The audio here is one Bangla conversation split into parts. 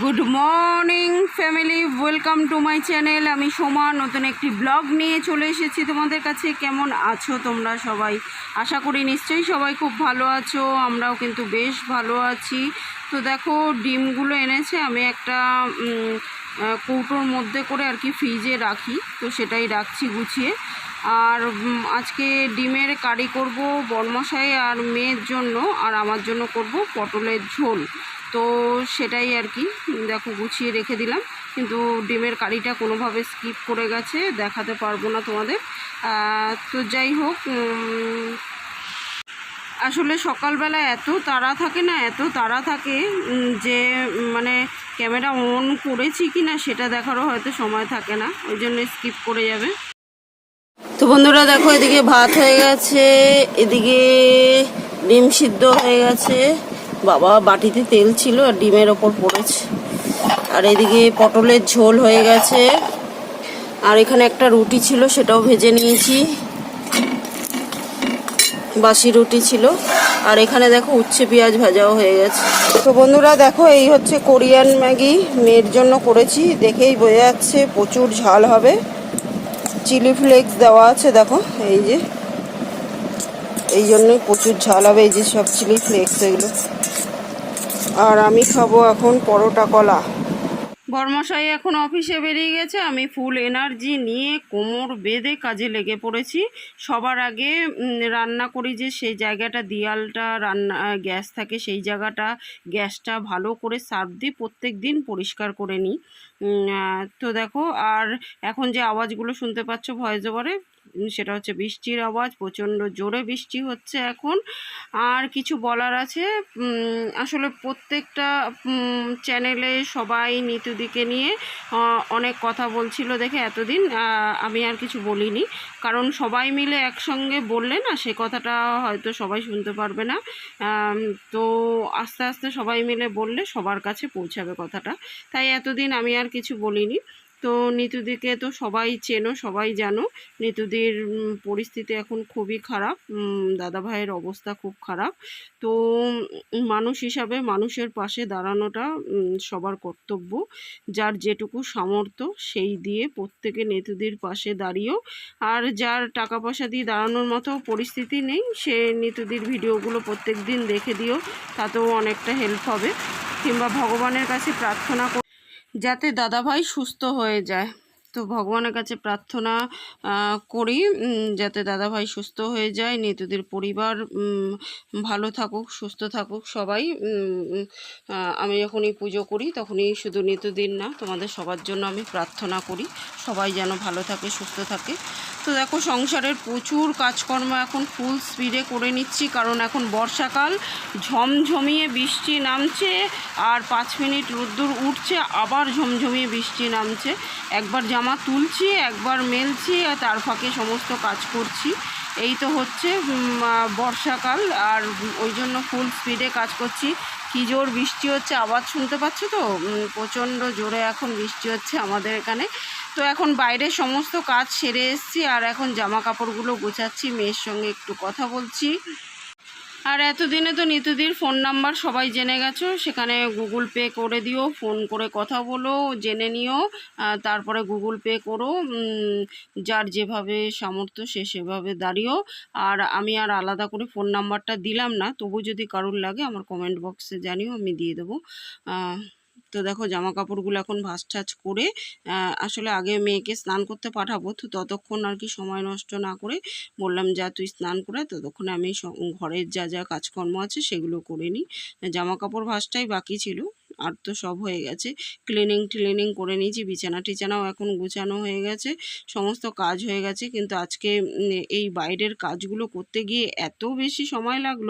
Good morning, family. Welcome to my channel. আমি সোমা, নতুন একটি ব্লগ নিয়ে চলে এসেছি তোমাদের কাছে। কেমন আছো তোমরা সবাই? আশা করি নিশ্চয়ই সবাই খুব ভালো আছো। আমরাও কিন্তু বেশ ভালো আছি। তো দেখো, ডিমগুলো এনেছে। আমি একটা কৌটোর মধ্যে করে আর কি ফ্রিজে রাখি। তো সেটাই রাখছি গুছিয়ে। আর আজকে ডিমের কারি করব বরমশাই আর মেয়ের জন্য। আর আমার জন্য করব পটলের ঝোল। তো সেটাই আর কি, দেখো গুছিয়ে রেখে দিলাম। কিন্তু ডিমের কারিটা কোনোভাবে স্কিপ করে গেছে, দেখাতে পারব না তোমাদের। তো যাই হোক আসলে সকালবেলা এত তাড়া থাকে না, এত তাড়া থাকে যে মানে ক্যামেরা অন করেছি কি না সেটা দেখারও হয়তো সময় থাকে না, ওই জন্য স্কিপ করে যাবে। তো বন্ধুরা, দেখো এদিকে ভাত হয়ে গেছে, এদিকে ডিম সিদ্ধ হয়ে গেছে। বাবা বাটিতে তেল ছিল আর ডিমের ওপর পড়েছে। আর এদিকে পটলের ঝোল হয়ে গেছে। আর এখানে একটা রুটি ছিল, সেটাও ভেজে নিয়েছি। বাসি রুটি ছিল। আর এখানে দেখো উচ্ছে পেঁয়াজ ভাজাও হয়ে গেছে। তো বন্ধুরা দেখো, এই হচ্ছে কোরিয়ান ম্যাগি। মেয়ের জন্য করেছি, দেখেই বোঝা যাচ্ছে প্রচুর ঝাল হবে। চিলি ফ্লেক্স দেওয়া আছে, দেখো, এই যে। এই জন্যই প্রচুর ঝাল হবে, এই যে সব চিলি ফ্লেক্স এগুলো। আর আমি খাব এখন পরোটা কলা। বর্মশাই এখন অফিসে বেরিয়ে গেছে, আমি ফুল এনার্জি নিয়ে কোমর বেঁধে কাজে লেগে পড়েছি। সবার আগে রান্না করি যে সেই জায়গাটা, দিয়ালটা, রান্না গ্যাস থাকে সেই জায়গাটা, গ্যাসটা ভালো করে সার্ফ দিয়ে প্রত্যেক দিন পরিষ্কার করে নিই। তো দেখো, আর এখন যে আওয়াজগুলো শুনতে পাচ্ছ ভয়েস ওভারে সেটা হচ্ছে বৃষ্টির আওয়াজ, প্রচণ্ড জোরে বৃষ্টি হচ্ছে এখন। আর কিছু বলার আছে? আসলে প্রত্যেকটা চ্যানেলে সবাই নিতুদিকে নিয়ে অনেক কথা বলছিল দেখে এতদিন আমি আর কিছু বলিনি। কারণ সবাই মিলে একসঙ্গে বললে না সে কথাটা হয়তো সবাই শুনতে পারবে না। তো আস্তে আস্তে সবাই মিলে বললে সবার কাছে পৌঁছাবে কথাটা। তাই এতদিন আমি আর কিছু বলিনি। তো নিতুদিকে তো সবাই চেনো, সবাই জানো। নিতুদির পরিস্থিতি এখন খুবই খারাপ। দাদা ভাইয়ের অবস্থা খুব খারাপ। তো মানুষ হিসাবে মানুষের পাশে দাঁড়ানোটা সবার কর্তব্য। যার যেটুকু সামর্থ্য, সেই দিয়ে প্রত্যেকে নেতুদির পাশে দাঁড়িয়েও। আর যার টাকা পয়সা দিয়ে দাঁড়ানোর মতো পরিস্থিতি নেই, সে নিতুদির ভিডিওগুলো প্রত্যেক দিন দেখে দিও। তাতেও অনেকটা হেল্প হবে। কিংবা ভগবানের কাছে প্রার্থনা যাতে দাদাভাই সুস্থ হয়ে যায়। তো ভগবানের কাছে প্রার্থনা করি যাতে দাদাভাই সুস্থ হয়ে যায়, নেতুদের পরিবার ভালো থাকুক, সুস্থ থাকুক সবাই। আমি যখনই পুজো করি তখনই শুধু নেতুদের না, তোমাদের সবার জন্য আমি প্রার্থনা করি, সবাই যেন ভালো থাকে, সুস্থ থাকে। তো দেখো সংসারের প্রচুর কাজকর্ম এখন ফুল স্পিডে করে নিচ্ছি, কারণ এখন বর্ষাকাল, ঝমঝমিয়ে বৃষ্টি নামছে আর পাঁচ মিনিট রোদ্দুর উঠছে, আবার ঝমঝমিয়ে বৃষ্টি নামছে। একবার জামা তুলছি, একবার মেলছি, আর তার ফাঁকে সমস্ত কাজ করছি। এই তো হচ্ছে বর্ষাকাল, আর ওই জন্য ফুল স্পিডে কাজ করছি। কী জোর বৃষ্টি হচ্ছে, আওয়াজ শুনতে পাচ্ছ তো? প্রচণ্ড জোরে এখন বৃষ্টি হচ্ছে আমাদের এখানে। তো এখন বাইরে সমস্ত কাজ সেরে এসেছি, আর এখন জামা কাপড়গুলো গোছাচ্ছি, মেয়ের সঙ্গে একটু কথা বলছি। আর এতদিনে তো নিতুদির ফোন নাম্বার সবাই জেনে গেছো, সেখানে গুগল পে করে দিও, ফোন করে কথা বলো, জেনে নিও তারপরে গুগল পে করো যার যেভাবে সামর্থ্য সে সেভাবে দাঁড়িয়েও আর আমি আর আলাদা করে ফোন নাম্বারটা দিলাম না, তবু যদি কারোর লাগে আমার কমেন্ট বক্সে জানিও, আমি দিয়ে দেবো। তো দেখো জামা কাপড়গুলো এখন ভাস টাজ করে আসলে আগে মেয়েকে স্নান করতে পাঠাবো, তো ততক্ষণ আর কি সময় নষ্ট না করে বললাম, যা তুই স্নান করে ততক্ষণে আমি ঘরের যা যা কাজকর্ম আছে সেগুলো করে নিই। জামা কাপড় ভাসটাই বাকি ছিল। আর তো সব হয়ে গেছে। ক্লিনিং টিলিনিং করে নিয়েছি, বিছানা টিছানাও এখন গুছানো হয়ে গেছে, সমস্ত কাজ হয়ে গেছে। কিন্তু আজকে এই বাইরের কাজগুলো করতে গিয়ে এত বেশি সময় লাগল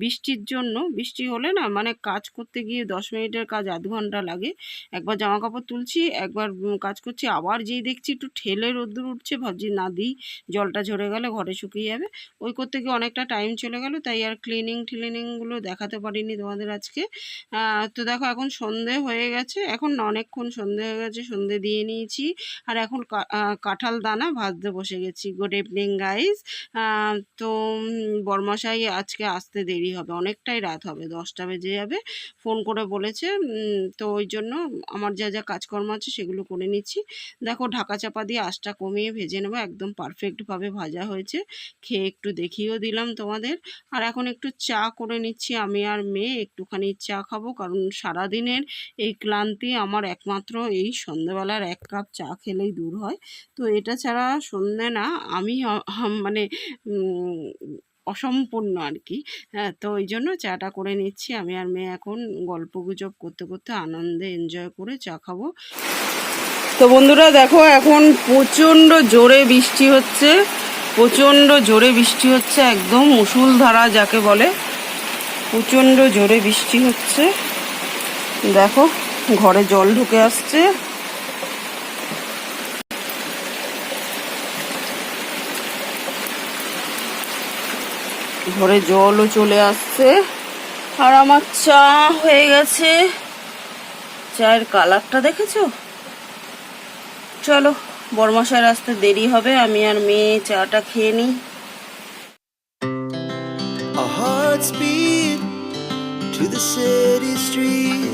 বৃষ্টির জন্য। বৃষ্টি হলে না মানে কাজ করতে গিয়ে দশ মিনিটের কাজ আধ ঘণ্টা লাগে। একবার জামা কাপড় তুলছি, একবার কাজ করছি, আবার যেই দেখছি একটু ঠেলে রোদ্দুর উঠছে, ভাবছি না দিই, জলটা ঝরে গেলে ঘরে শুকিয়ে যাবে। ওই করতে গিয়ে অনেকটা টাইম চলে গেল, তাই আর ক্লিনিং টিলিনিংগুলো দেখাতে পারিনি তোমাদের আজকে। তো দেখো এখন এখন সন্ধে হয়ে গেছে। এখন অনেকক্ষণ সন্ধে হয়ে গেছে, সন্ধে দিয়ে নিয়েছি। আর এখন কাঁঠাল দানা ভাজতে বসে গেছি। গুড ইভিনিং গাইজ তো বরমশাই আজকে আসতে দেরি হবে। অনেকটাই রাত হবে, দশটা বেজে যাবে। ফোন করে বলেছে তো ওই জন্য আমার যা যা কাজকর্ম আছে সেগুলো করে নিচ্ছি। দেখো, ঢাকা চাপা দিয়ে আঁচটা কমিয়ে ভেজে নেব। একদম পারফেক্টভাবে ভাজা হয়েছে। খেয়ে একটু দেখিয়েও দিলাম তোমাদের। আর এখন একটু চা করে নিচ্ছি। আমি আর মেয়ে একটুখানি চা খাব, কারণ সারাদিনের এই ক্লান্তি আমার একমাত্র এই সন্ধ্যেবেলার এক কাপ চা খেলেই দূর হয়। তো এটা ছাড়া সন্ধে না আমি মানে অসম্পূর্ণ আর কি হ্যাঁ তো ওই জন্য চাটা করে নিচ্ছি। আমি আর মেয়ে এখন গল্প গুজব করতে করতে আনন্দে এনজয় করে চা খাব। তো বন্ধুরা দেখো, এখন প্রচণ্ড জোরে বৃষ্টি হচ্ছে। প্রচণ্ড জোরে বৃষ্টি হচ্ছে, একদম মুসুলধারা যাকে বলে। প্রচণ্ড জোরে বৃষ্টি হচ্ছে। দেখো, ঘরে জল ঢুকে আসছে। ঘরে জলও চলে আসছে। আর আমার চা হয়ে গেছে। চায়ের কালারটা দেখেছ? চলো বরমাসার আসতে দেরি হবে, আমি আর মেয়ে চাটা খেয়ে নিই। To the city streets.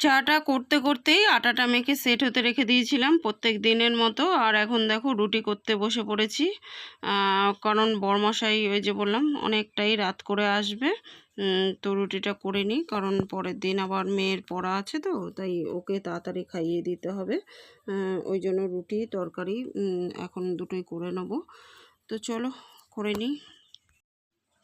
চাটা করতে করতেই আটাটা মেখে সেট হতে রেখে দিয়েছিলাম প্রত্যেক দিনের মতো। আর এখন দেখো রুটি করতে বসে পড়েছি। কারণ বরমশাই ওই যে বললাম, অনেকটাই রাত করে আসবে। তো রুটিটা করে নিই, কারণ পরের দিন আবার মেয়ের পড়া আছে তো, তাই ওকে তাড়াতাড়ি খাইয়ে দিতে হবে। ওই জন্য রুটি, তরকারি এখন দুটোই করে নেব। তো চলো, করে নিই।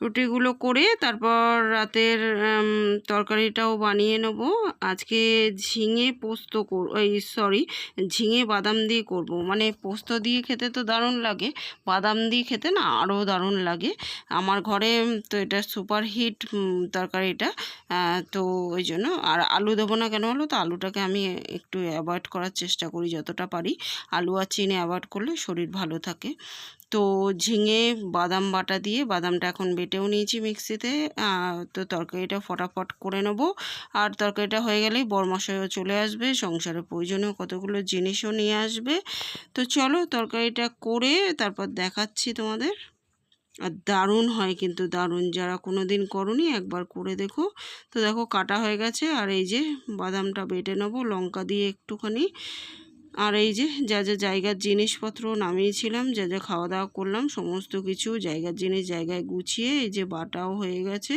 রুটিগুলো করে তারপর রাতের তরকারিটাও বানিয়ে নেব। আজকে ঝিঙে পোস্ত কর, এই সরি, ঝিঙে বাদাম দিয়ে করব। মানে পোস্ত দিয়ে খেতে তো দারুণ লাগে, বাদাম দিয়ে খেতে না আরও দারুণ লাগে। আমার ঘরে তো এটা সুপার হিট তরকারিটা তো ওই জন্য। আর আলু দেবো না কেন হলো তো? আলুটাকে আমি একটু অ্যাভয়েড করার চেষ্টা করি যতটা পারি। আলু আর চিনি অ্যাভয়েড করলে শরীর ভালো থাকে। তো ঝিঙে, বাদাম বাটা দিয়ে বাদামটা এখন বেটেও নিয়েছি মিক্সিতে। তো তরকারিটা ফটাফট করে নেব। আর তরকারিটা হয়ে গেলেই বরমশাইও চলে আসবে, সংসারে প্রয়োজনীয় কতগুলো জিনিসও নিয়ে আসবে। তো চলো তরকারিটা করে তারপর দেখাচ্ছি তোমাদের। আর দারুণ হয় কিন্তু, দারুণ যারা কোনো দিন করনি একবার করে দেখো। তো দেখো কাটা হয়ে গেছে, আর এই যে বাদামটা বেটে নেব, লঙ্কা দিয়ে একটুখানি। আর এই যে যা যা জায়গার জিনিসপত্র নামিয়েছিলাম, যা যা খাওয়া দাওয়া করলাম, সমস্ত কিছু জায়গার জিনিস জায়গায় গুছিয়ে এই যে বাটাও হয়ে গেছে।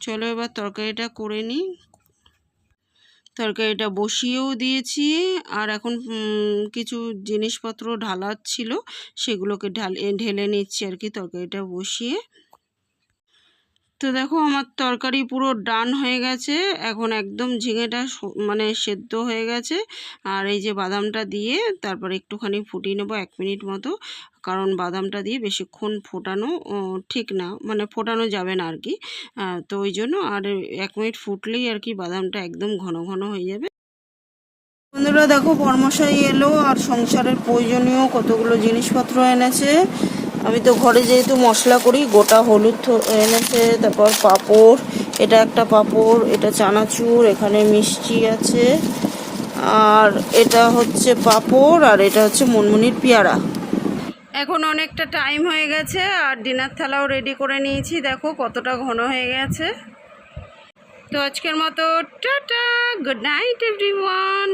চলো এবার তরকারিটা করে নিই। তরকারিটা বসিয়েও দিয়েছি আর এখন কিছু জিনিসপত্র ঢালার ছিল, সেগুলোকে ঢাল, ঢেলে নিচ্ছি আর কি তরকারিটা বসিয়ে। তো দেখো আমার তরকারি পুরো ডান হয়ে গেছে। এখন একদম ঝিঙেটা মানে সেদ্ধ হয়ে গেছে। আর এই যে বাদামটা দিয়ে তারপর একটুখানি ফুটিয়ে নেব এক মিনিট মতো। কারণ বাদামটা দিয়ে বেশিক্ষণ ফোটানো ঠিক না মানে ফোটানো যাবে না আর কি। তো ওই জন্য আর এক মিনিট ফুটলেই আর কি বাদামটা একদম ঘন ঘন হয়ে যাবে। বন্ধুরা দেখো বর্মশাই এলো আর সংসারের প্রয়োজনীয় কতগুলো জিনিসপত্র এনেছে। আমি তো ঘরে যেহেতু মশলা করি, গোটা হলুদ এনেছে, তারপর পাঁপড়, এটা একটা পাঁপড়, এটা চানাচুর, এখানে মিষ্টি আছে, আর এটা হচ্ছে পাঁপড়, আর এটা হচ্ছে মুনমুনির পেয়ারা। এখন অনেকটা টাইম হয়ে গেছে, আর ডিনার থালাও রেডি করে নিয়েছি, দেখো কতটা ঘন হয়ে গেছে। তো আজকের মতো, টাটা, গুড নাইট, এভরিওয়ান।